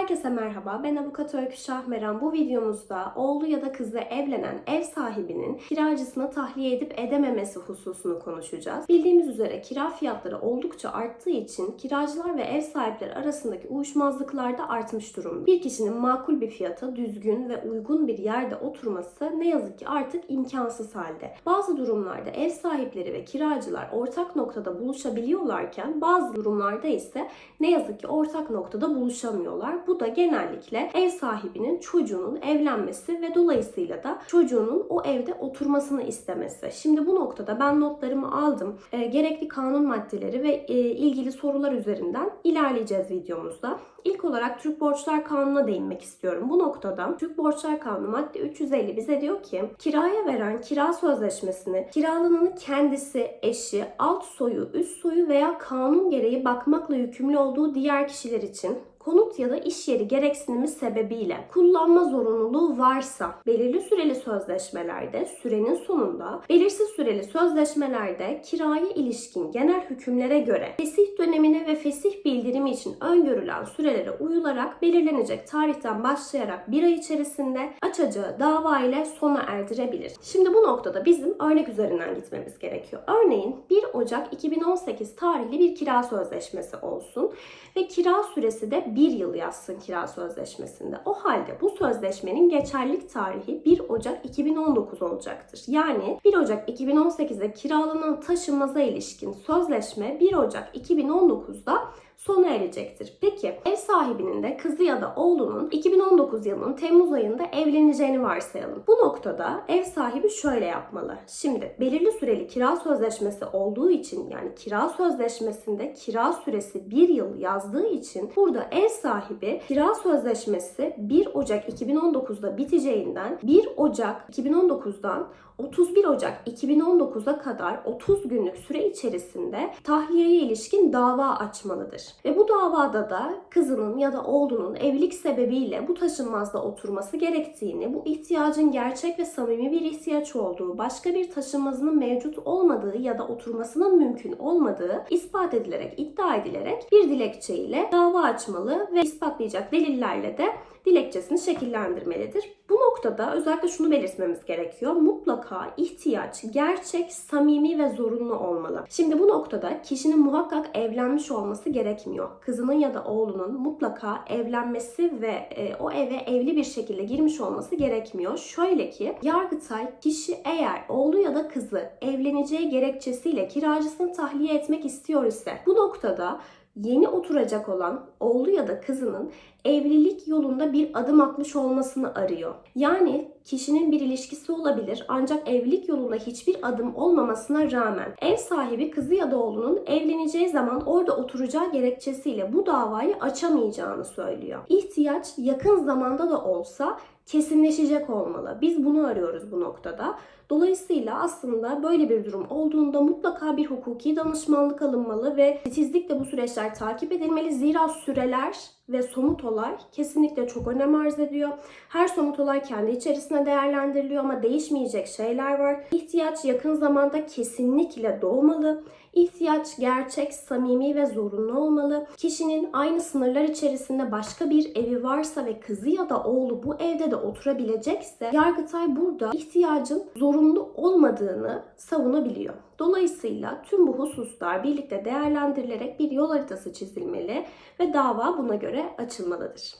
Herkese merhaba. Ben avukat Öykü Şahmeran. Bu videomuzda oğlu ya da kızı evlenen ev sahibinin kiracısına tahliye edip edememesi hususunu konuşacağız. Bildiğimiz üzere kira fiyatları oldukça arttığı için kiracılar ve ev sahipleri arasındaki uyuşmazlıklar da artmış durumda. Bir kişinin makul bir fiyata düzgün ve uygun bir yerde oturması ne yazık ki artık imkansız halde. Bazı durumlarda ev sahipleri ve kiracılar ortak noktada buluşabiliyorlarken bazı durumlarda ise ne yazık ki ortak noktada buluşamıyorlar. Bu da genellikle ev sahibinin çocuğunun evlenmesi ve dolayısıyla da çocuğunun o evde oturmasını istemesi. Şimdi bu noktada ben notlarımı aldım. E, gerekli kanun maddeleri ve e, ilgili sorular üzerinden ilerleyeceğiz videomuzda. İlk olarak Türk Borçlar Kanunu'na değinmek istiyorum. Bu noktada Türk Borçlar Kanunu madde 350 bize diyor ki kiraya veren kira sözleşmesini kiralananın kendisi, eşi, alt soyu, üst soyu veya kanun gereği bakmakla yükümlü olduğu diğer kişiler için konut ya da iş yeri gereksinimi sebebiyle kullanma zorunluluğu varsa belirli süreli sözleşmelerde sürenin sonunda belirsiz süreli sözleşmelerde kiraya ilişkin genel hükümlere göre fesih dönemine ve fesih bildirimi için öngörülen sürelere uyularak belirlenecek tarihten başlayarak bir ay içerisinde açacağı dava ile sona erdirebilir. Şimdi bu noktada bizim örnek üzerinden gitmemiz gerekiyor. Örneğin 1 Ocak 2018 tarihli bir kira sözleşmesi olsun ve kira süresi de bir yıl yazsın kira sözleşmesinde. O halde bu sözleşmenin geçerlilik tarihi 1 Ocak 2019 olacaktır. Yani 1 Ocak 2018'de kiralanan taşınmaza ilişkin sözleşme 1 Ocak 2019'da sona erecektir. Peki ev sahibinin de kızı ya da oğlunun 2019 yılının Temmuz ayında evleneceğini varsayalım. Bu noktada ev sahibi şöyle yapmalı. Şimdi belirli süreli kira sözleşmesi olduğu için yani kira sözleşmesinde kira süresi 1 yıl yazdığı için burada ev sahibi kira sözleşmesi 1 Ocak 2019'da biteceğinden 1 Ocak 2019'dan 31 Ocak 2019'a kadar 30 günlük süre içerisinde tahliyeye ilişkin dava açmalıdır. Ve bu davada da kızının ya da oğlunun evlilik sebebiyle bu taşınmazda oturması gerektiğini, bu ihtiyacın gerçek ve samimi bir ihtiyaç olduğu, başka bir taşınmazının mevcut olmadığı ya da oturmasının mümkün olmadığı ispat edilerek, iddia edilerek bir dilekçe ile dava açmalı ve ispatlayacak delillerle de dilekçesini şekillendirmelidir. Bu noktada özellikle şunu belirtmemiz gerekiyor. Mutlaka ihtiyaç gerçek, samimi ve zorunlu olmalı. Şimdi bu noktada kişinin muhakkak evlenmiş olması gerekmiyor. Kızının ya da oğlunun mutlaka evlenmesi ve e, o eve evli bir şekilde girmiş olması gerekmiyor. Şöyle ki Yargıtay kişi eğer oğlu ya da kızı evleneceği gerekçesiyle kiracısını tahliye etmek istiyor ise bu noktada yeni oturacak olan oğlu ya da kızının evlilik yolunda bir adım atmış olmasını arıyor. Yani kişinin bir ilişkisi olabilir ancak evlilik yolunda hiçbir adım olmamasına rağmen ev sahibi kızı ya da oğlunun evleneceği zaman orada oturacağı gerekçesiyle bu davayı açamayacağını söylüyor. İhtiyaç yakın zamanda da olsa kesinleşecek olmalı. Biz bunu arıyoruz bu noktada. Dolayısıyla aslında böyle bir durum olduğunda mutlaka bir hukuki danışmanlık alınmalı ve titizlikle bu süreçler takip edilmeli. Zira süreler ve somut olay kesinlikle çok önem arz ediyor. Her somut olay kendi içerisinde değerlendiriliyor ama değişmeyecek şeyler var. İhtiyaç yakın zamanda kesinlikle doğmalı. İhtiyaç gerçek, samimi ve zorunlu olmalı. Kişinin aynı sınırlar içerisinde başka bir evi varsa ve kızı ya da oğlu bu evde de oturabilecekse Yargıtay burada ihtiyacın zorunlu olmadığını savunabiliyor. Dolayısıyla tüm bu hususlar birlikte değerlendirilerek bir yol haritası çizilmeli ve dava buna göre açılmalıdır.